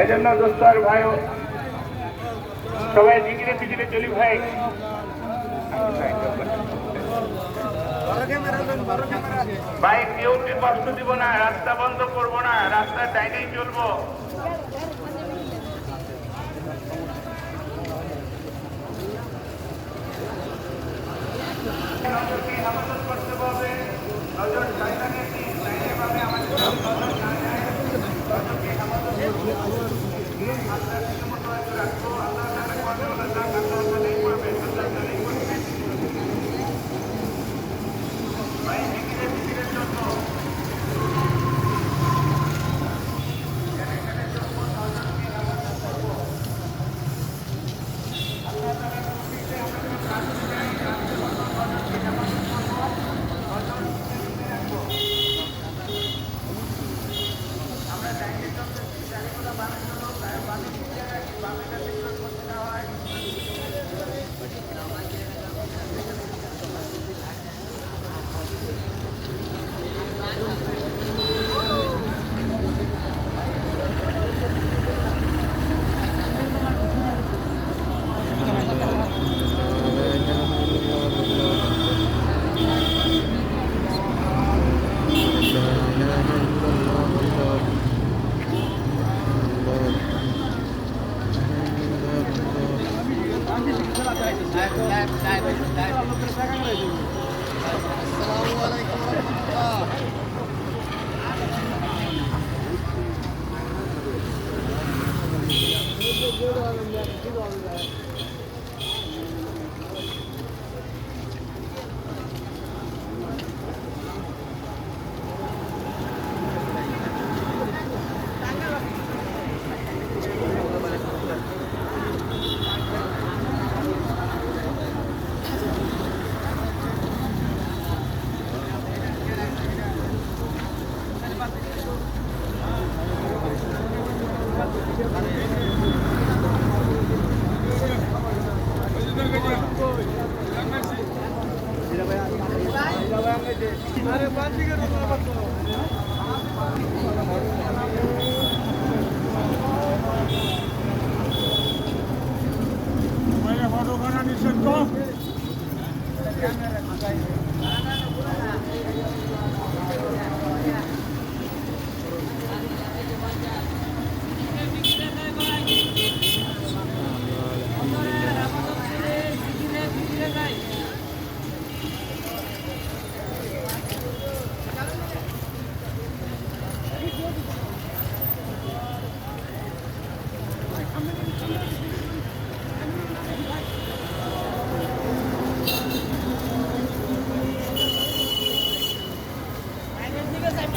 এই জন্য দোস্তার ভাই সবাই জিগিরে পিছিয়ে চলি ভাই। ভাই, কেউ কষ্ট দিব না? রাস্তা বন্ধ করব না, রাস্তার ডাইনেই চলবো। করতে হবে? নজর ডাইনে ডাইনে পাবে আমাদের Gracias. Good on them, good on them. আরে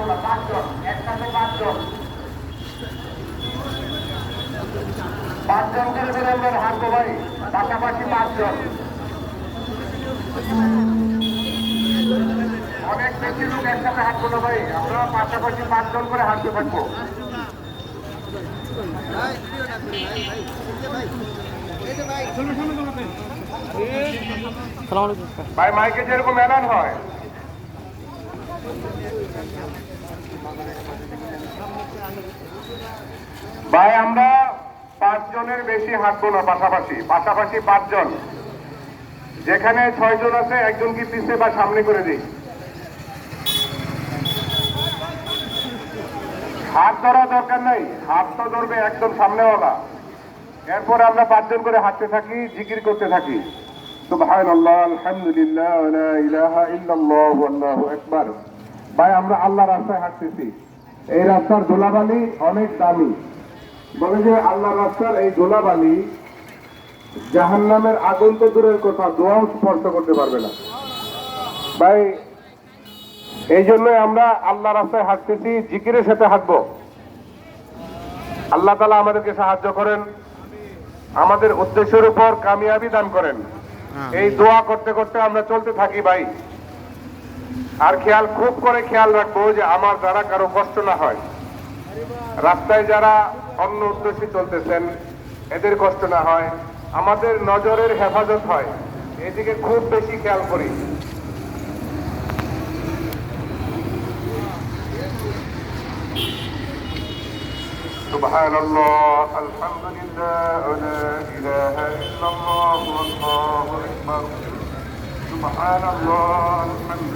না পাঁচজন একসাথে পাঁচজন পাঁচজন করে বেরোবেন হাঁটবো ভাই পাশাপাশি পাঁচজন অনেক বেশি লোক একসাথে হাঁটবো না ভাই আমরা পাশাপাশি পাঁচজন করে হাঁটতে থাকব ভাই মাইকে যেরকম এলান হয় ভাই, আমরা পাঁচজনের বেশি হাঁটবো না, পাশাপাশি। পাশাপাশি পাঁচজন। যেখানে ছয়জন আছে, একজন কি পিছে বা সামনে করে দিই? হাত ধরা দরকার নাই। হাত তো ধরবে একদম সামনে সামনেওয়ালা। এরপরে আমরা পাঁচজন করে হাঁটতে থাকি, জিকির করতে থাকি। সুবহানাল্লাহ, আলহামদুলিল্লাহ ইলাহা ইল্লাল্লাহ আল্লাহু আকবার। ভাই আমরা আল্লাহ রাস্তায় হাঁটতেছি। এই রাস্তার ধুলাবালি অনেক দামি। বলে যে আল্লাহ রাস্তার এই ধুলাবালি জাহান্নামের আগুন তো দূরের কথা দোয়াও স্পর্শ করতে পারবে না। ভাই এই জন্যই আমরা আল্লাহ রাস্তায় হাঁটতেছি জিকিরের সাথে হাঁটবো। আল্লাহ তালা আমাদেরকে সাহায্য করেন আমাদের উদ্দেশ্যের উপর কামিয়াবি দান করেন। এই দোয়া করতে করতে আমরা চলতে থাকি ভাই। আর খেয়াল খুব করে খেয়াল রাখবো যে আমার দ্বারা কারো কষ্ট না হয় রাস্তায় যারা অন্য উদ্দেশ্যে চলতেছেন এদের কষ্ট না হয় আমাদের নজরের হেফাজত হয় এদিকে খুব বেশি খেয়াল করি سبحان الله الحمد لله لا إله إلا الله والله أكبر سبحان الله الحمد